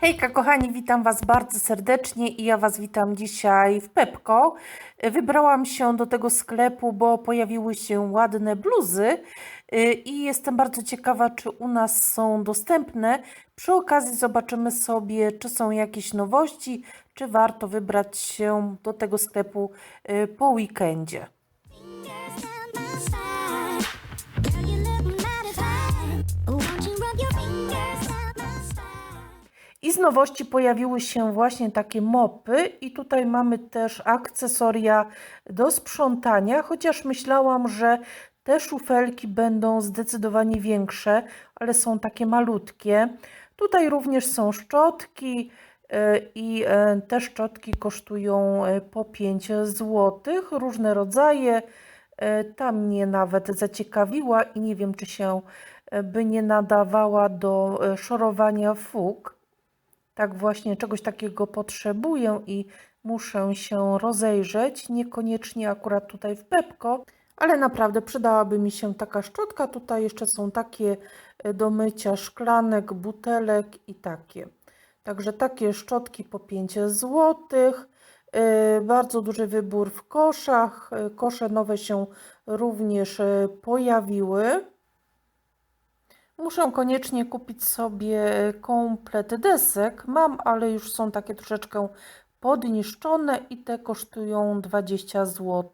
Hejka kochani, witam Was bardzo serdecznie i ja Was witam dzisiaj w Pepko. Wybrałam się do tego sklepu, bo pojawiły się ładne bluzy y, i jestem bardzo ciekawa, czy u nas są dostępne. Przy okazji zobaczymy sobie, czy są jakieś nowości, czy warto wybrać się do tego sklepu y, po weekendzie. I z nowości pojawiły się właśnie takie mopy i tutaj mamy też akcesoria do sprzątania, chociaż myślałam, że te szufelki będą zdecydowanie większe, ale są takie malutkie. Tutaj również są szczotki e, i e, te szczotki kosztują e, po 5 zł, różne rodzaje. Ta mnie nawet zaciekawiła i nie wiem, czy się by nie nadawała do szorowania fug. Tak właśnie czegoś takiego potrzebuję i muszę się rozejrzeć. Niekoniecznie akurat tutaj w Pepko, ale naprawdę przydałaby mi się taka szczotka. Tutaj jeszcze są takie e, do mycia szklanek, butelek i takie. Także takie szczotki po 5 zł. Bardzo duży wybór w koszach. E, Kosze nowe się również e, pojawiły. Muszę koniecznie kupić sobie komplet desek. Mam, ale już są takie troszeczkę podniszczone i te kosztują 20 zł.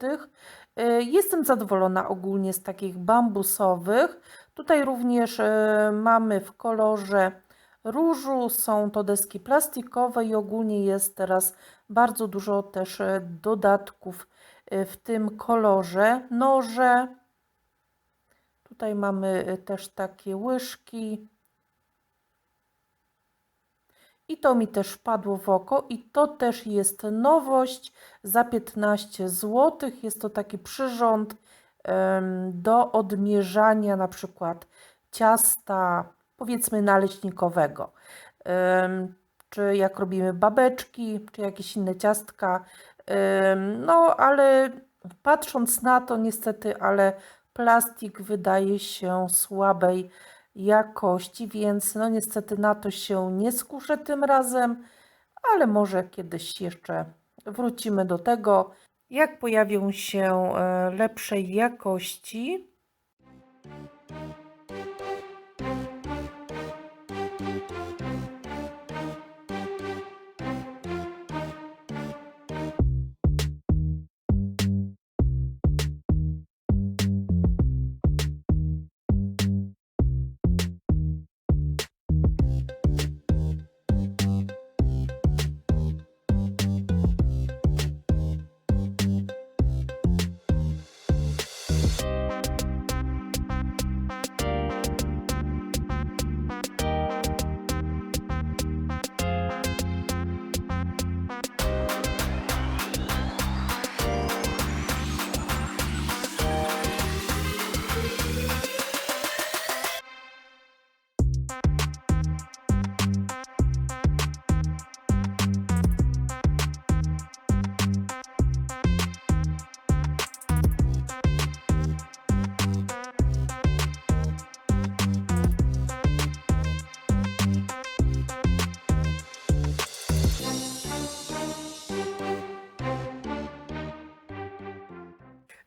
Jestem zadowolona ogólnie z takich bambusowych. Tutaj również e, mamy w kolorze różu. Są to deski plastikowe i ogólnie jest teraz bardzo dużo też e, dodatków e, w tym kolorze. Noże. Tutaj mamy y, też takie łyżki. I to mi też wpadło w oko i to też jest nowość za 15 zł. Jest to taki przyrząd do odmierzania na przykład ciasta powiedzmy naleśnikowego. Czy jak robimy babeczki, czy jakieś inne ciastka. No ale patrząc na to niestety, ale plastik wydaje się słabej jakości, więc no niestety na to się nie skuszę tym razem, ale może kiedyś jeszcze wrócimy do tego, jak pojawią się e, lepszej jakości.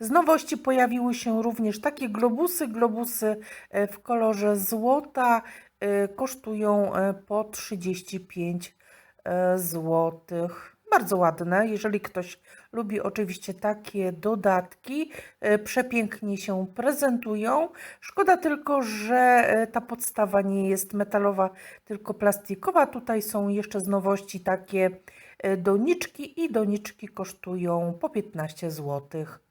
Z nowości pojawiły się również takie globusy. Globusy e, w kolorze złota e, kosztują e, po 35 zł. Bardzo ładne. Jeżeli ktoś lubi oczywiście takie dodatki, przepięknie się prezentują. Szkoda tylko, że ta podstawa nie jest metalowa, tylko plastikowa. Tutaj są jeszcze z nowości takie doniczki i doniczki kosztują po 15 złotych.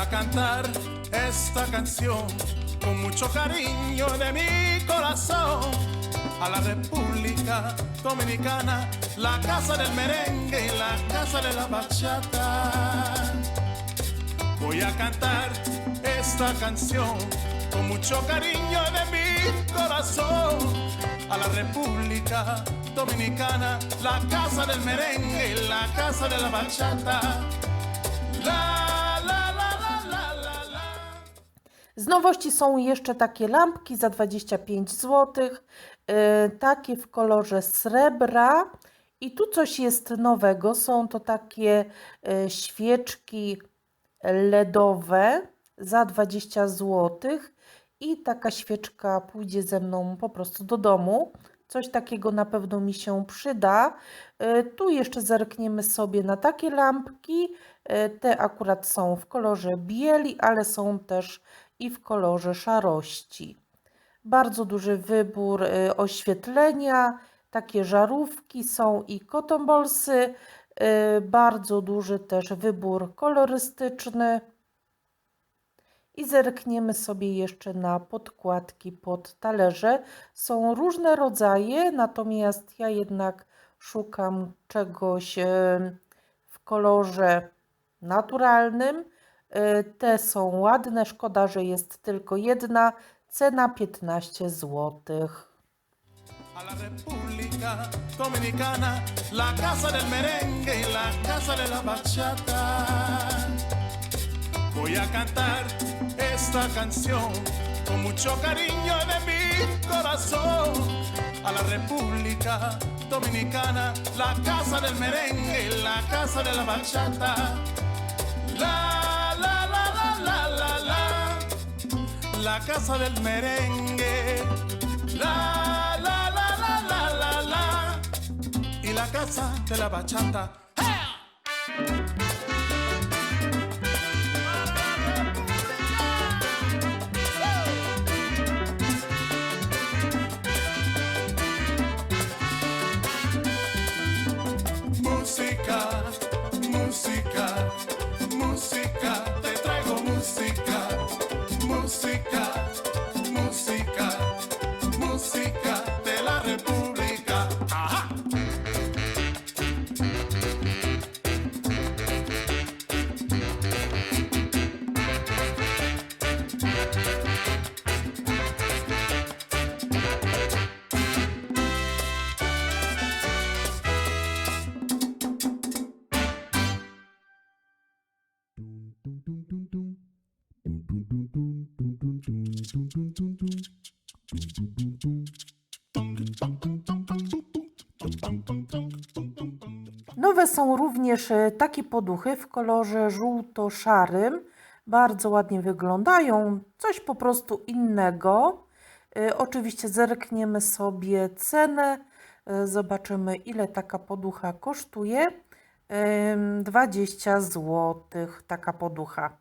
A cantar esta canción con mucho cariño de mi corazón a la República Dominicana, la casa del merengue la casa de la bachata. Voy a cantar esta canción con mucho cariño de mi corazón a la República Dominicana, la casa del merengue la casa de la bachata. La, Z nowości są jeszcze takie lampki za 25 zł, yy, takie w kolorze srebra. I tu coś jest nowego. Są to takie yy, świeczki LEDowe za 20 zł. I taka świeczka pójdzie ze mną po prostu do domu. Coś takiego na pewno mi się przyda. Yy, Tu jeszcze zerkniemy sobie na takie lampki. Te akurat są w kolorze bieli, ale są też i w kolorze szarości. Bardzo duży wybór y, oświetlenia, takie żarówki są i kotombolsy, y, bardzo duży też wybór kolorystyczny. I zerkniemy sobie jeszcze na podkładki pod talerze. Są różne rodzaje, natomiast ja jednak szukam czegoś y, w kolorze naturalnym. Y, Te są ładne, szkoda, że jest tylko jedna. Cena 15 zł. a la República Dominicana, la casa del merengue y la casa de la bachata. Voy a cantar esta canción con mucho cariño de mi corazón a la República Dominicana, la casa del merengue y la casa de la bachata. La, casa del merengue, la la la la la la la, y la casa de la bachata. Nowe są również e, takie poduchy w kolorze żółto-szarym. Bardzo ładnie wyglądają. Coś po prostu innego. E, Oczywiście zerkniemy sobie cenę. e, Zobaczymy, ile taka poducha kosztuje. Em, 20 zł taka poducha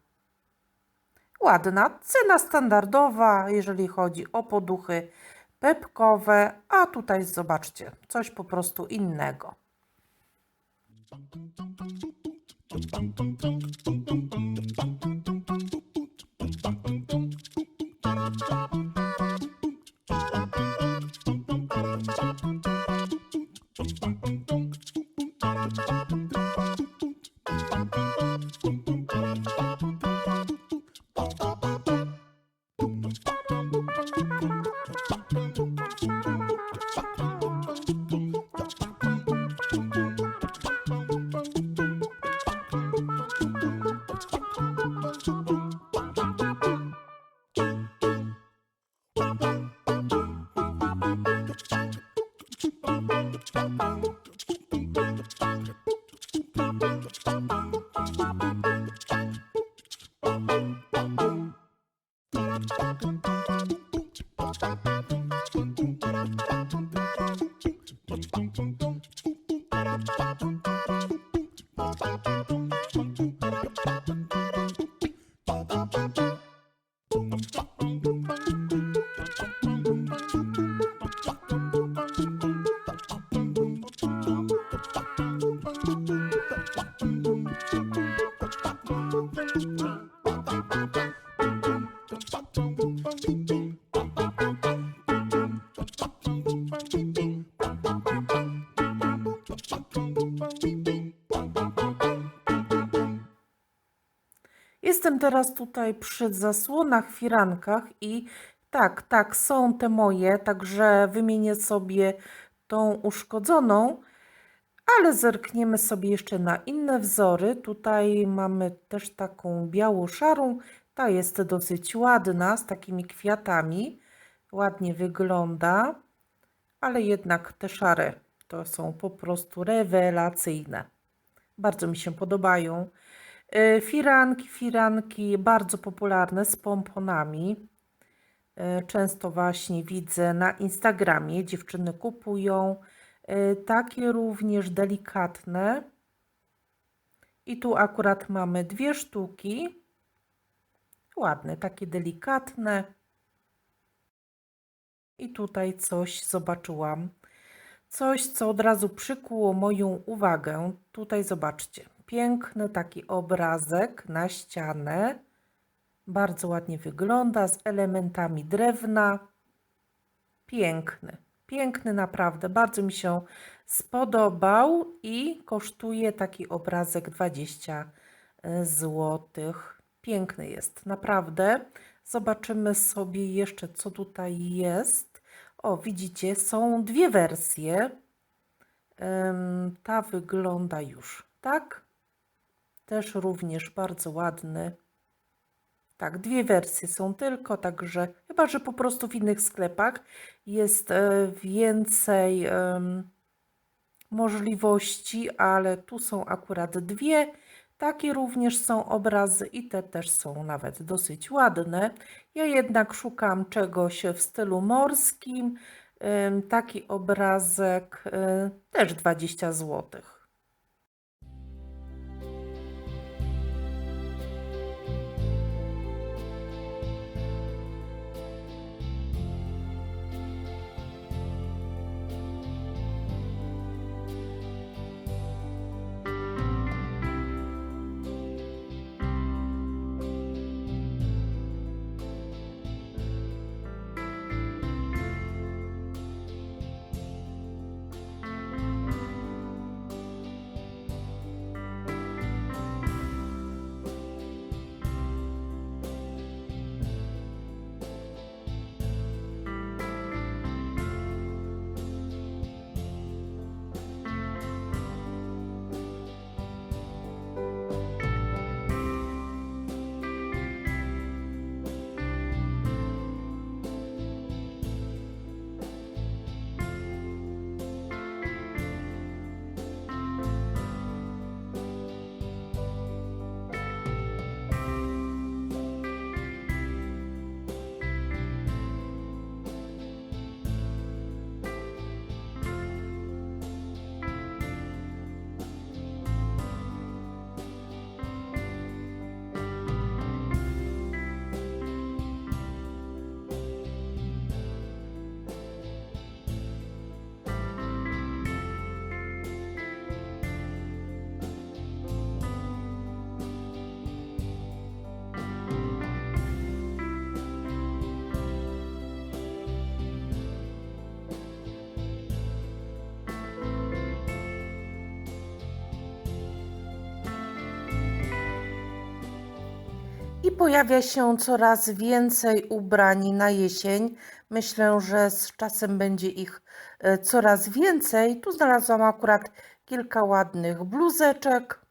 ładna cena standardowa, jeżeli chodzi o poduchy pepkowe, a tutaj zobaczcie, coś po prostu innego. Jestem teraz tutaj przy zasłonach, firankach i tak, tak, są te moje, także wymienię sobie tą uszkodzoną, ale zerkniemy sobie jeszcze na inne wzory. Tutaj mamy też taką biało-szarą, ta jest dosyć ładna, z takimi kwiatami, ładnie wygląda, ale jednak te szare to są po prostu rewelacyjne. Bardzo mi się podobają. E, Firanki, firanki bardzo popularne z pomponami. E, Często właśnie widzę na Instagramie, dziewczyny kupują e, takie również delikatne. I tu akurat mamy dwie sztuki. Ładne, takie delikatne. I tutaj coś zobaczyłam. Coś, co od razu przykuło moją uwagę. Tutaj zobaczcie. Piękny taki obrazek na ścianę. Bardzo ładnie wygląda z elementami drewna. Piękny. Piękny naprawdę. Bardzo mi się spodobał i kosztuje taki obrazek 20 zł. Piękny jest, naprawdę. Zobaczymy sobie jeszcze, co tutaj jest. O, widzicie, są dwie wersje. Ta wygląda już tak. Też również bardzo ładny. Tak, dwie wersje są tylko, także chyba, że po prostu w innych sklepach jest e, więcej możliwości, ale tu są akurat dwie. Takie również są obrazy i te też są nawet dosyć ładne. Ja jednak szukam czegoś w stylu morskim. Taki obrazek e, też 20 zł. Pojawia się coraz więcej ubrań na jesień. Myślę, że z czasem będzie ich e, coraz więcej. Tu znalazłam akurat kilka ładnych bluzeczek.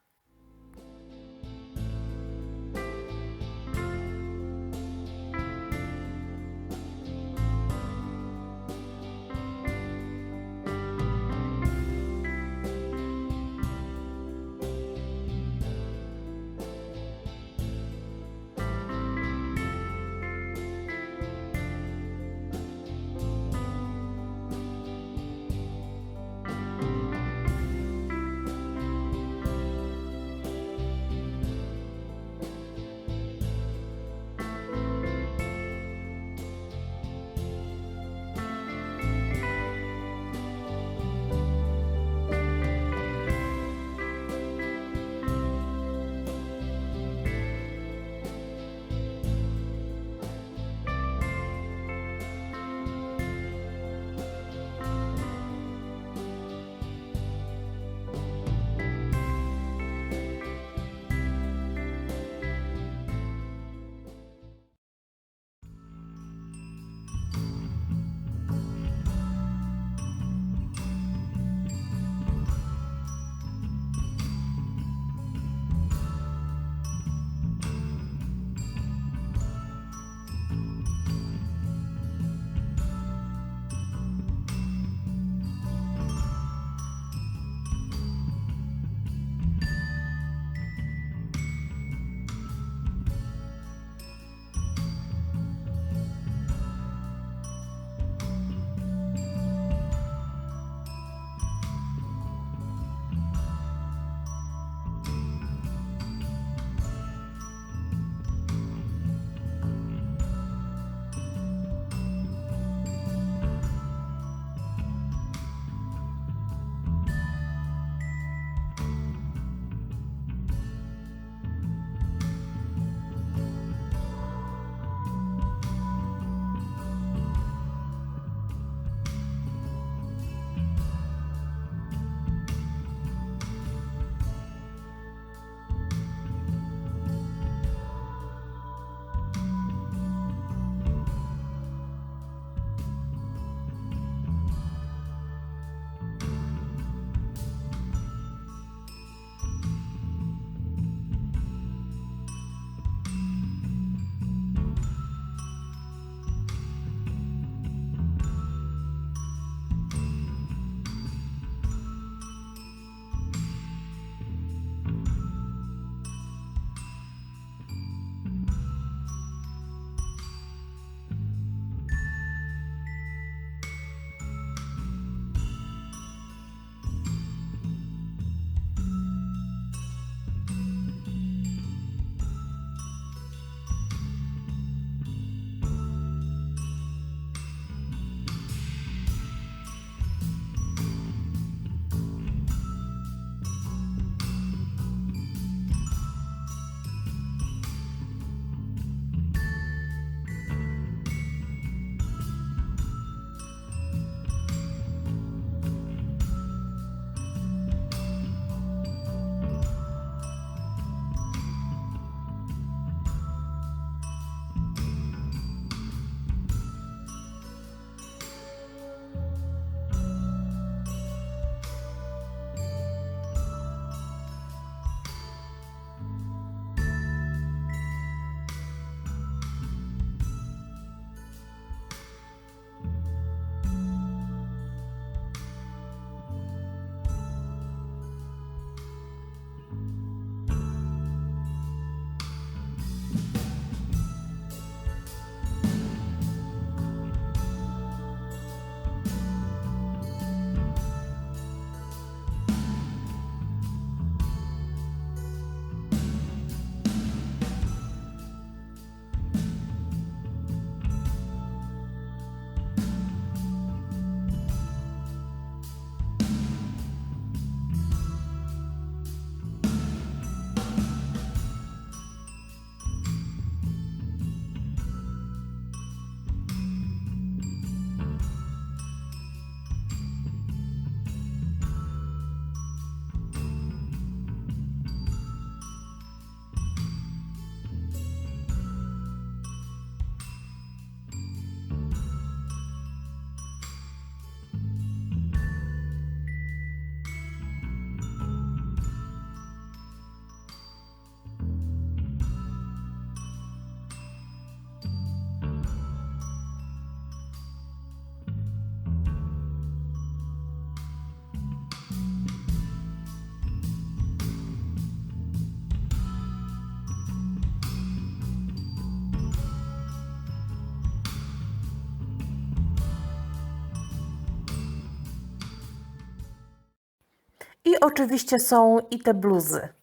Oczywiście są i te bluzy.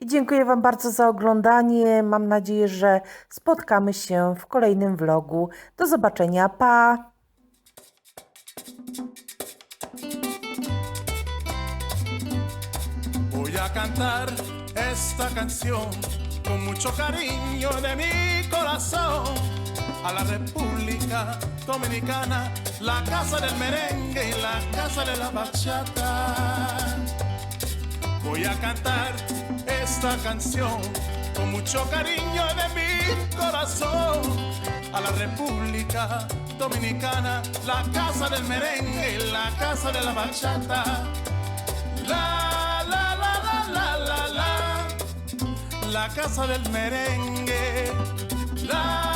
I dziękuję Wam bardzo za oglądanie. Mam nadzieję, że spotkamy się w kolejnym vlogu. Do zobaczenia. Pa! Voy a cantar esta canción con mucho cariño de mi corazón a la República Dominicana, la casa del merengue y la casa de la bachata. Voy a cantar esta canción con mucho cariño de mi corazón a la República Dominicana, la casa del merengue la casa de la bachata. La, la, la, la, la, la, la, la casa del merengue. La,